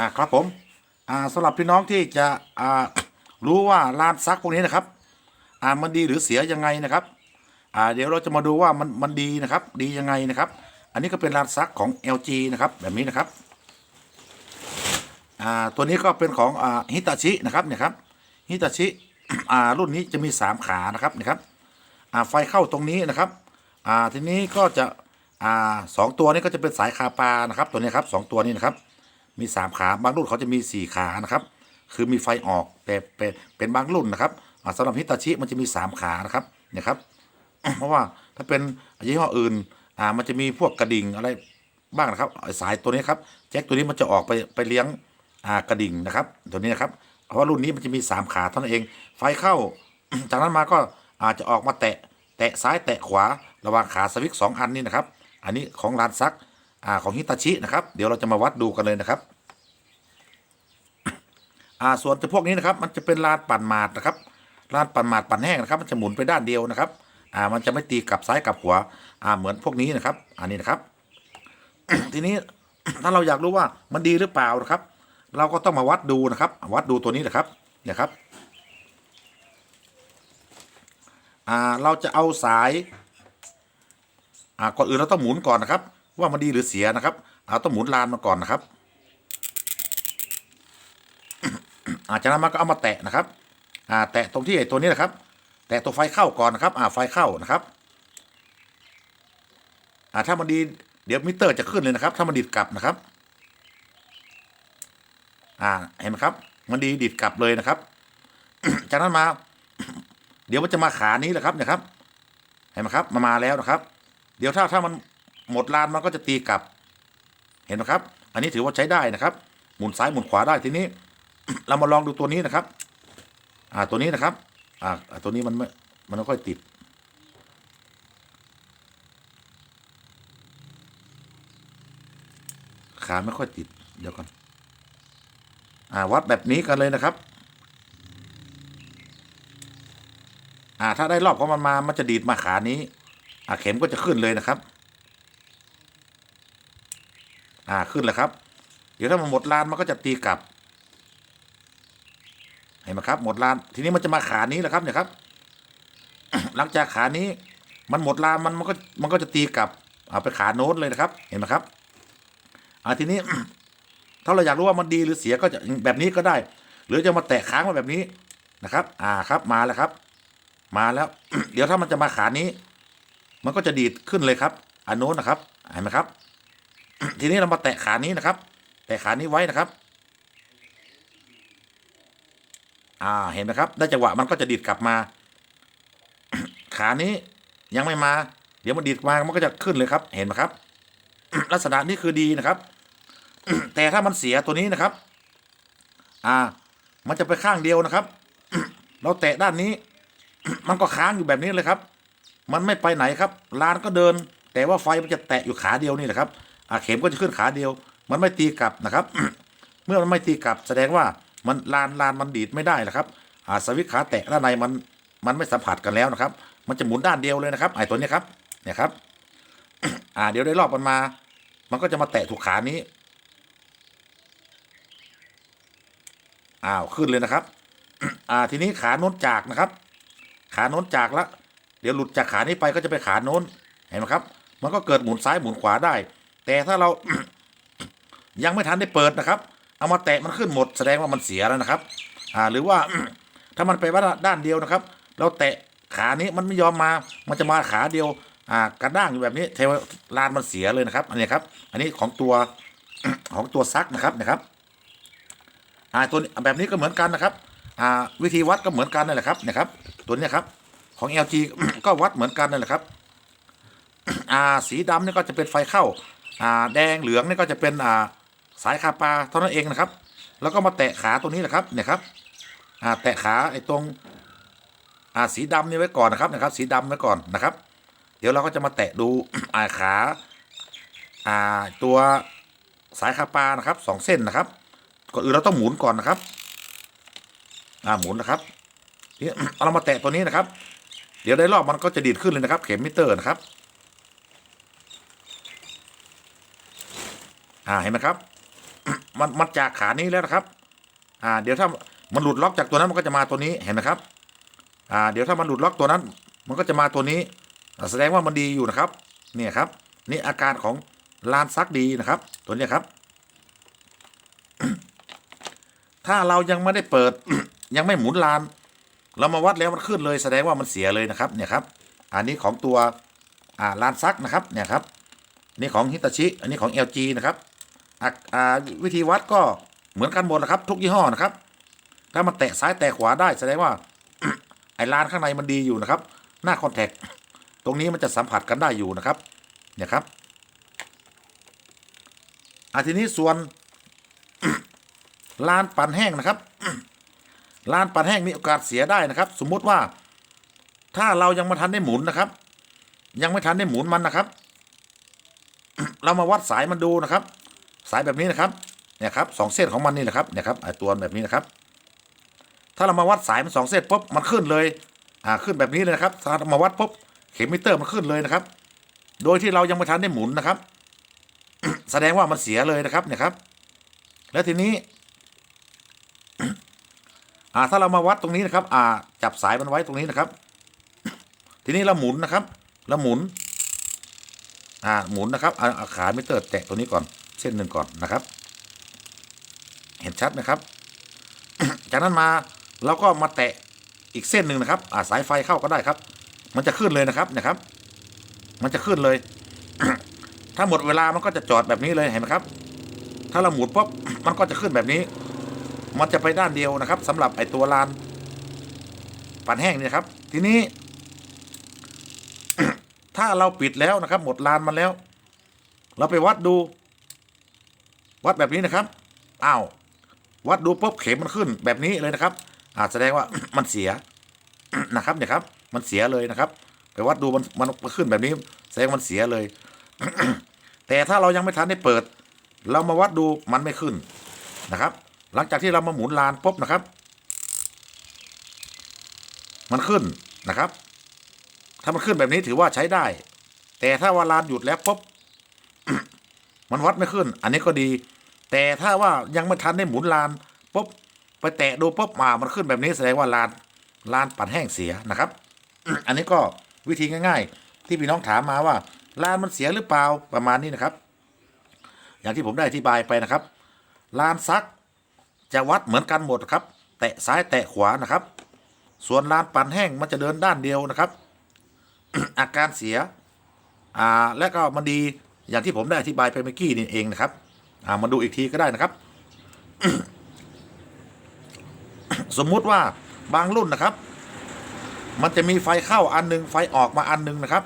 อ่าครับผมอ่าสำหรับพี่น้องที่จะอ่ารู้ว่าลานซักพวกนี้นะครับ อ่ามันดีหรือเสียยังไงนะครับ อ่าเดี๋ยวเราจะมาดูว่ามันมันดีนะครับ ดียังไงนะครับ อันนี้ก็เป็นลานซักของ LG นะครับแบบนี้นะครับอ่าตัวนี้ก็เป็นของอ่าฮิตาชินะครับเนี่ยครับฮิตาชิอ่ารุ่นนี้จะมี 3 ขานะครับนะครับอ่าไฟเข้าตรงนี้นะครับอ่าทีนี้ก็จะอ่าสองตัวนี้ก็จะเป็นสายคาปานะครับตัวนี้ครับสองตัวนี้นะครับ มี3ขาบางรุ่นเขาจะมี4ขานะครับ คือมีไฟออกแต่เป็นเป็นบางรุ่นนะครับอ่าสำหรับฮิตาชิมันจะมี3ขานะครับเนี่ยครับ เพราะว่าถ้าเป็นยี่ห้ออื่นอ่ามันจะมีพวกกระดิ่งอะไรบ้างนะครับสายตัวนี้ครับแจ็คตัวนี้มันจะออกไปไปเลี้ยงอ่ากระดิ่งนะครับ ตัวนี้นะครับเพราะารุ่นนี้มันจะมี3ขาเท่านั้นเอง ไฟเข้า จากนั้นมาก็อาจจะออกมาแตะแตะซ้ายแตะขวาระหว่างขาสวิตช์สองอันนี้นะครับ อันนี้ของร้านซัก อ่าของฮิตาชินะครับ เดี๋ยวเราจะมาวัดดูกันเลยนะครับ อ่าส่วนจะพวกนี้นะครับ มันจะเป็นลานปั่นหมาดนะครับลานปั่นหมาดปั่นแห้งนะครับ มันจะหมุนไปด้านเดียวนะครับ อ่า มันจะไม่ตีกลับซ้ายกลับขวาอ่าเหมือนพวกนี้นะครับ อันนี้นะครับ ทีนี้ถ้าเราอยากรู้ว่ามันดีหรือเปล่านะครับ เราก็ต้องมาวัดดูนะครับ วัดดูตัวนี้นะครับ เนี่ยครับอ่าเราจะเอาสายอ่าก่อนอื่นเราต้องหมุนก่อนนะครับ ว่ามันดีหรือเสียนะครับเราต้องหมุนลานมาก่อนนะครับ อาจากนั้นมันก็เอามาแตะนะครับ อ่า แตะตรงที่ไอ้ตัวนี้นะครับ แตะตัวไฟเข้าก่อนนะครับ อ่าไฟเข้านะครับอ่าถ้ามันดีเดี๋ยวมิเตอร์จะขึ้นเลยนะครับ ถ้ามันดีดกลับนะครับ อ่าเห็นไหมครับ มันดีดีดกลับเลยนะครับ จากนั้นมา เดี๋ยวมันจะมาขานี้แหละครับเนี่ยครับ เห็นไหมครับมามาแล้วนะครับ เดี๋ยวถ้าถ้ามัน หมดลานมันก็จะตีกลับ เห็นไหมครับ อันนี้ถือว่าใช้ได้นะครับ หมุนซ้ายหมุนขวาได้ทีนี้ เรามาลองดูตัวนี้นะครับ อ่าตัวนี้นะครับ อ่าตัวนี้มันไม่มันไม่ค่อยติด ขาไม่ค่อยติด เดี๋ยวก่อน อ่าวัดแบบนี้กันเลยนะครับอ่าถ้าได้รอบของมันมา มันจะดีดมาขานี้ อ่าเข็มก็จะขึ้นเลยนะครับ อ่าขึ้นแล้วครับ เดี๋ยวถ้ามันหมดลานมันก็จะตีกลับ เห็นไหมครับ หมดลาน ทีนี้มันจะมาขานี้แหละครับเนี่ยครับ หลังจากขานี้ มันหมดลานมันมันก็มันก็จะตีกลับเอาไปขาโน้นเลยนะครับ เห็นไหมครับอ่าทีนี้ ถ้าเราอยากรู้ว่ามันดีหรือเสียก็จะแบบนี้ก็ได้ หรือจะมาแตะค้างไว้แบบนี้นะครับ อ่าครับมาแล้วครับ มาแล้ว เดี๋ยวถ้ามันจะมาขานี้ มันก็จะดีดขึ้นเลยครับอันโน้นนะครับเห็นไหมครับ ทีนี้เรามาแตะขานี้นะครับ แตะขานี้ไว้นะครับ อ่าเห็นไหมครับ ได้จังหวะมันก็จะดีดกลับมา ขานี้ยังไม่มา เดี๋ยวมันดีดมามันก็จะขึ้นเลยครับ เห็นไหมครับ ลักษณะนี้คือดีนะครับ แต่ถ้ามันเสียตัวนี้นะครับ อ่า มันจะไปข้างเดียวนะครับ เราแตะด้านนี้ มันก็ค้างอยู่แบบนี้เลยครับ มันไม่ไปไหนครับลานก็เดิน แต่ว่าไฟมันจะแตะอยู่ขาเดียวนี่แหละครับ อ่าเข็มก็จะขึ้นขาเดียว มันไม่ตีกลับนะครับ เมื่อมันไม่ตีกลับแสดงว่ามันลานลานมันดีดไม่ได้นะครับอ่าสวิตขาแตะด้านในมันมันไม่สัมผัสกันแล้วนะครับ มันจะหมุนด้านเดียวเลยนะครับไอ้ตัวนี้ครับเนี่ยครับ อ่าเดี๋ยวได้รอบมันมา มันก็จะมาแตะถูกขานี้อ้าวขึ้นเลยนะครับ อ่าทีนี้ขาโน้นจากนะครับ ขาโน้นจากล้วเดี๋ยวหลุดจากขานี้ไปก็จะไปขาโน้นเห็นไหมครับ มันก็เกิดหมุนซ้ายหมุนขวาได้ แต่ถ้าเรา ยังไม่ทันได้เปิดนะครับ เอามาแตะมันขึ้นหมดแสดงว่ามันเสียแล้วนะครับ อ่าหรือว่าถ้ามันไปว่าด้านเดียวนะครับ เราแตะขานี้มันไม่ยอมมา มันจะมาขาเดียว อ่ากระด้างอยู่แบบนี้เทวลานมันเสียเลยนะครับ อันนี้ครับ อันนี้ของตัวของตัวซักนะครับนะครับอ่าตัวแบบนี้ก็เหมือนกันนะครับ อ่าวิธีวัดก็เหมือนกันนั่นแหละครับนะครับ ตัวนี้ครับ ของ LG ก็วัดเหมือนกันนั่นแหละครับ อ่าสีดำนี่ก็จะเป็นไฟเข้า อ่าแดงเหลืองนี่ก็จะเป็นอ่าสายคาปาเท่านั้นเองนะครับ แล้วก็มาแตะขาตัวนี้แหละครับเนี่ยครับอ่าแตะขาไอ้ตรงอ่าสีดำนี่ไว้ก่อนนะครับนะครับ สีดำไว้ก่อนนะครับ เดี๋ยวเราก็จะมาแตะดูอ่าขาอ่าตัวสายคาปานะครับสองเส้นนะครับก่อนอื่นเราต้องหมุนก่อนนะครับอ่าหมุนนะครับเอาเรามาแตะตัวนี้นะครับ เดี๋ยวได้รอบมันก็จะดีดขึ้นเลยนะครับ เข็มมิเตอร์นะครับ อ่าเห็นไหมครับ มันมันจากขานี้แล้วนะครับ อ่า เดี๋ยวถ้ามันหลุดล็อกจากตัวนั้นมันก็จะมาตัวนี้เห็นไหมครับ อ่า เดี๋ยวถ้ามันหลุดล็อกตัวนั้น มันก็จะมาตัวนี้ แสดงว่ามันดีอยู่นะครับ เนี่ยครับ นี่อาการของลานซักดีนะครับ ตัวนี้ครับ ถ้าเรายังไม่ได้เปิด ยังไม่หมุนลาน เรามาวัดแล้วมันขึ้นเลย แสดงว่ามันเสียเลยนะครับ เนี่ยครับ อันนี้ของตัวอ่าลานซักนะครับ เนี่ยครับนี่ของฮิตาชิ อันนี้ของ LG นะครับ วิธีวัดก็เหมือนกันหมดนะครับ ทุกยี่ห้อนะครับ ถ้ามันแตะซ้ายแตะขวาได้แสดงว่า ไอ้ลานข้างในมันดีอยู่นะครับ หน้าคอนแทคตรงนี้มันจะสัมผัสกันได้อยู่นะครับ เนี่ยครับอะทีนี้ส่วนลานปั่นแห้งนะครับลานปั่นแห้งมีโอกาสเสียได้นะครับ สมมุติว่า ถ้าเรายังไม่ทันได้หมุนนะครับ ยังไม่ทันได้หมุนมันนะครับ เรามาวัดสายมันดูนะครับ สายแบบนี้นะครับเนี่ยครับสองเส้นของมันนี่แหละครับเนี่ยครับไอตัวแบบนี้นะครับ ถ้าเรามาวัดสายมันสองเส้นปุ๊บมันขึ้นเลยอ่าขึ้นแบบนี้เลยนะครับถ้าเรามาวัดปุ๊บเข็มมิเตอร์มันขึ้นเลยนะครับ โดยที่เรายังไม่ทันได้หมุนนะครับ แสดงว่ามันเสียเลยนะครับเนี่ยครับ แล้วทีนี้อ่าถ้าเรามาวัดตรงนี้นะครับ อ่า จับสายมันไว้ตรงนี้นะครับ ทีนี้เราหมุนนะครับเราหมุน อ่าหมุนนะครับอาเอาขามิเตอร์แตะตัวนี้ก่อน เส้นหนึ่งก่อนนะครับ เห็นชัดนะครับ จากนั้นมาเราก็มาแตะอีกเส้นหนึ่งนะครับอ่าสายไฟเข้าก็ได้ครับ มันจะขึ้นเลยนะครับนะครับ มันจะขึ้นเลย ถ้าหมดเวลามันก็จะจอดแบบนี้เลยเห็นไหมครับ ถ้าเราหมุนปุ๊บมันก็จะขึ้นแบบนี้ มันจะไปด้านเดียวนะครับสำหรับไอตัวลานปั่นแห้งนี่ครับ ทีนี้ ถ้าเราปิดแล้วนะครับ หมดลานมันแล้ว เราไปวัดดู วัดแบบนี้นะครับอ้าววัดดูปุ๊บเข็มมันขึ้นแบบนี้เลยนะครับอาแสดงว่ามันเสียนะครับเนี่ยครับ มันเสียเลยนะครับ ไปวัดดูมันมันขึ้นแบบนี้ แสดงมันเสียเลย แต่ถ้าเรายังไม่ทันได้เปิด เรามาวัดดูมันไม่ขึ้นนะครับ หลังจากที่เรามาหมุนลานปุ๊บนะครับ มันขึ้นนะครับ ถ้ามันขึ้นแบบนี้ถือว่าใช้ได้ แต่ถ้าว่าลานหยุดแล้วปุ๊บ มันวัดไม่ขึ้น อันนี้ก็ดี แต่ถ้าว่ายังไม่ทันได้หมุนลานปุ๊บไปแตะดูปุ๊บมามันขึ้นแบบนี้แสดงว่าลานลานปั่นแห้งเสียนะครับ อันนี้ก็วิธีง่าย ๆ ที่พี่น้องถามมาว่าลานมันเสียหรือเปล่าประมาณนี้นะครับ อย่างที่ผมได้อธิบายไปนะครับลานซักจะวัดเหมือนกันหมดครับ แตะซ้ายแตะขวานะครับ ส่วนลานปั่นแห้งมันจะเดินด้านเดียวนะครับ อาการเสีย อ่า และก็มันดี อย่างที่ผมได้อธิบายไปเมื่อกี้นี่เองนะครับามาดูอีกทีก็ได้นะครับ สมมุติว่าบางรุ่นนะครับ มันจะมีไฟเข้าอันหนึง ไฟออกมาอันหนึงนะครับ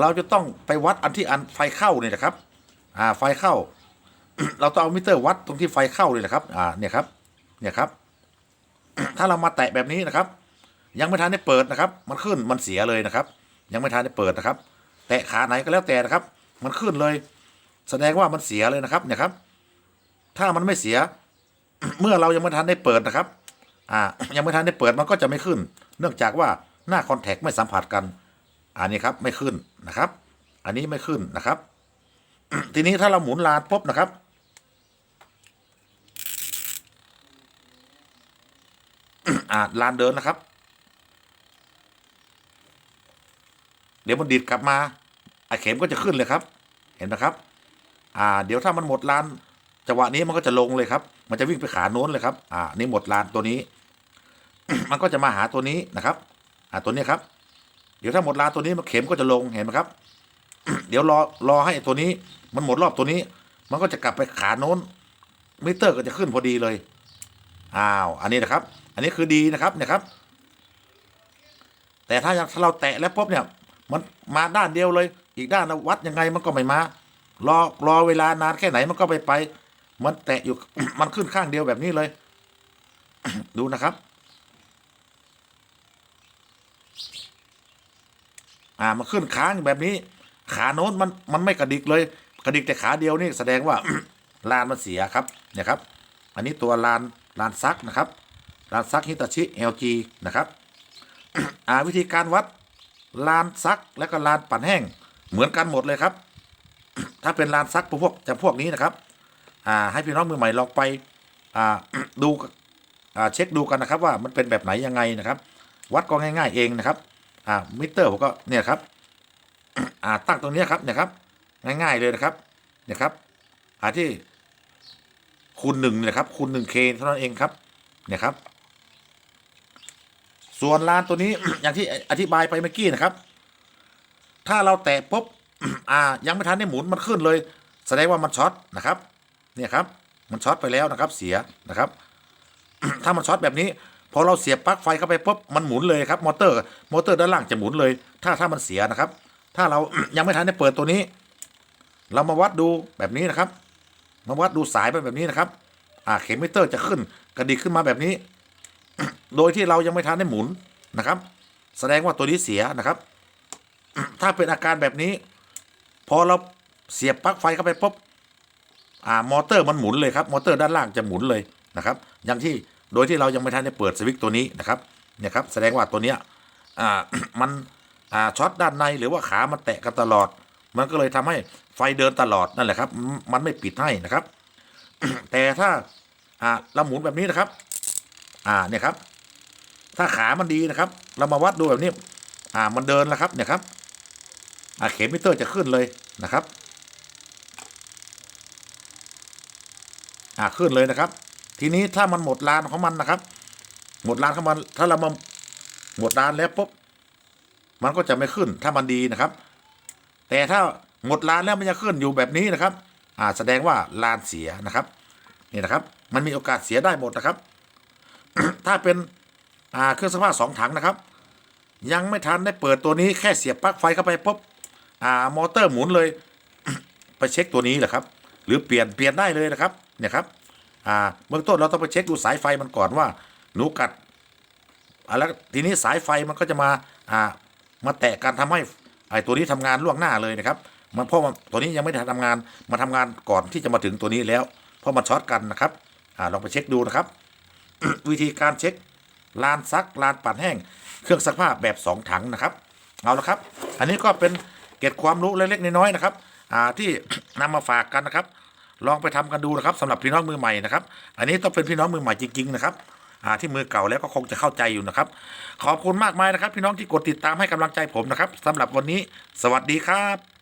เราจะต้องไปวัดอันที่อันไฟเข้าเนี่ยนะครับ อ่าไฟเข้า เราต้องเอามิเตอร์วัดตรงที่ไฟเข้าเลยนะครับ อ่าเนี่ยครับ เนี่ยครับ ถ้าเรามาแตะแบบนี้นะครับ ยังไม่ทันได้เปิดนะครับ มันขึ้นมันเสียเลยนะครับ ยังไม่ทันได้เปิดนะครับ แตะขาไหนก็แล้วแต่นะครับ มันขึ้นเลย แสดงว่ามันเสียเลยนะครับ เนี่ยครับ ถ้ามันไม่เสีย เมื่อเรายังไม่ทันได้เปิดนะครับ อ่า ยังไม่ทันได้เปิดมันก็จะไม่ขึ้น เนื่องจากว่าหน้าคอนแทคไม่สัมผัสกัน อันนี้ครับไม่ขึ้นนะครับ อันนี้ไม่ขึ้นนะครับ ทีนี้ถ้าเราหมุนลานปุ๊บนะครับอ่าลานเดินนะครับ เดี๋ยวมันดีดกลับมา ไอ้เข็มก็จะขึ้นเลยครับ เห็นไหมครับ อ่า เดี๋ยวถ้ามันหมดลานจังหวะนี้มันก็จะลงเลยครับ มันจะวิ่งไปขาโน้นเลยครับ อ่า นี่หมดลานตัวนี้ มันก็จะมาหาตัวนี้นะครับ อ่า ตัวนี้ครับ เดี๋ยวถ้าหมดลานตัวนี้มันเข็มก็จะลง เห็นไหมครับ เดี๋ยวรอ รอให้ตัวนี้ มันหมดรอบตัวนี้ มันก็จะกลับไปขาโน้น มิเตอร์ก็จะขึ้นพอดีเลย อ้าว อันนี้นะครับ อันนี้คือดีนะครับ เนี่ยครับ แต่ถ้าถ้าเราแตะแล้วปุ๊บเนี่ย มันมาด้านเดียวเลย อีกด้านนะวัดยังไงมันก็ไม่มารอรอเวลานานแค่ไหนมันก็ไปไป มันแตะอยู่ มันขึ้นข้างเดียวแบบนี้เลย ดูนะครับ อ่ามันขึ้นค้างแบบนี้ ขาโน้นมันมันไม่กระดิกเลย กระดิกแต่ขาเดียวนี่แสดงว่าลานมันเสียครับเนี่ยครับ อันนี้ตัวลานลานซักนะครับลานซักฮิตาชิ LG นะครับ อ่าวิธีการวัดลานซักและก็ลานปั่นแห้ง เหมือนกันหมดเลยครับ ถ้าเป็นลานซักพวกจะพวกนี้นะครับ อ่า ให้พี่น้องมือใหม่ลองไป อ่าดูอ่าเช็คดูกันนะครับ ว่ามันเป็นแบบไหนยังไงนะครับ วัดก็ง่าย ๆ เองนะครับ อ่ามิเตอร์ผมก็เนี่ยครับ อ่าตั้งตรงนี้ครับเนี่ยครับ ง่าย ๆเลยนะครับ เนี่ยครับอ่าที่คูณหนึ่งนี่ยครับคูณหนึ่งเคเท่านั้นเองครับ เนี่ยครับ ส่วนลานตัวนี้อย่างที่อธิบายไปเมื่อกี้นะครับ ถ้าเราแตะปุ๊บอ่า ยังไม่ทันได้หมุนมันขึ้นเลย แสดงว่ามันช็อตนะครับ เนี่ยครับ มันช็อตไปแล้วนะครับ เสียนะครับ ถ้ามันช็อตแบบนี้พอเราเสียบปลั๊กไฟเข้าไปปุ๊บมันหมุนเลยครับมอเตอร์ มอเตอร์ด้านล่างจะหมุนเลย ถ้าถ้ามันเสียนะครับ ถ้าเรายังไม่ทันได้เปิดตัวนี้ เรามาวัดดูแบบนี้นะครับ มาวัดดูสายเป็นแบบนี้นะครับ อ่าเข็มมิเตอร์จะขึ้นกระดิกขึ้นมาแบบนี้ โดยที่เรายังไม่ทันได้หมุนนะครับ แสดงว่าตัวนี้เสียนะครับ ถ้าเป็นอาการแบบนี้ พอเราเสียบปลั๊กไฟเข้าไปปุ๊บอ่ามอเตอร์มันหมุนเลยครับมอเตอร์ด้านล่างจะหมุนเลยนะครับอย่างที่โดยที่เรายังไม่ทันได้เปิดสวิตช์ตัวนี้นะครับเนี่ยครับแสดงว่าตัวเนี้ยอ่ามันอ่าช็อตด้านในหรือว่าขามันแตะกันตลอด มันก็เลยทำให้ไฟเดินตลอดนั่นแหละครับ มันไม่ปิดให้นะครับ แต่ถ้าอ่าเราหมุนแบบนี้นะครับ อ่าเนี่ยครับ ถ้าขามันดีนะครับ เรามาวัดดูแบบนี้ อ่ามันเดินแล้วครับเนี่ยครับ อาเข็มมิเตอร์จะขึ้นเลยนะครับอ่าขึ้นเลยนะครับ ทีนี้ถ้ามันหมดลานของมันนะครับ หมดลานของมันถ้าเรามาหมดลานแล้วปุ๊บมันก็จะไม่ขึ้นถ้ามันดีนะครับ แต่ถ้าหมดลานแล้วมันจะขึ้นอยู่แบบนี้นะครับ อ่าแสดงว่าลานเสียนะครับนี่นะครับ มันมีโอกาสเสียได้หมดนะครับ ถ้าเป็นอ่าเครื่องซักผ้าสองถังนะครับ ยังไม่ทันได้เปิดตัวนี้แค่เสียบปลั๊กไฟเข้าไปปุ๊บ อ่ามอเตอร์หมุนเลย ไปเช็คตัวนี้แหละครับ หรือเปลี่ยนเปลี่ยนได้เลยนะครับ เนี่ยครับ อ่าเบื้องต้นเราต้องไปเช็คดูสายไฟมันก่อนว่า หนูกัดอ่าแล้วทีนี้สายไฟมันก็จะมาอ่ามาแตะกันทำให้ไอ้ตัวนี้ทำงานล่วงหน้าเลยนะครับมันเพราะมันตัวนี้ยังไม่ได้ทำงานมาทำงานก่อนที่จะมาถึงตัวนี้แล้ว เพราะมันช็อตกันนะครับอ่าลองไปเช็คดูนะครับ วิธีการเช็คลานซักลานปั่นแห้ง เครื่องซักผ้าแบบ 2 ถังนะครับ เอาละครับ อันนี้ก็เป็น เก็บความรู้เล็กๆน้อยๆนะครับที่นำมาฝากกันนะครับ ลองไปทำกันดูนะครับสำหรับพี่น้องมือใหม่นะครับ อันนี้ต้องเป็นพี่น้องมือใหม่จริง ๆ นะครับที่มือเก่าแล้วก็คงจะเข้าใจอยู่นะครับ ขอบคุณมากมายนะครับ พี่น้องที่กดติดตามให้กำลังใจผมนะครับสำหรับวันนี้ สวัสดีครับ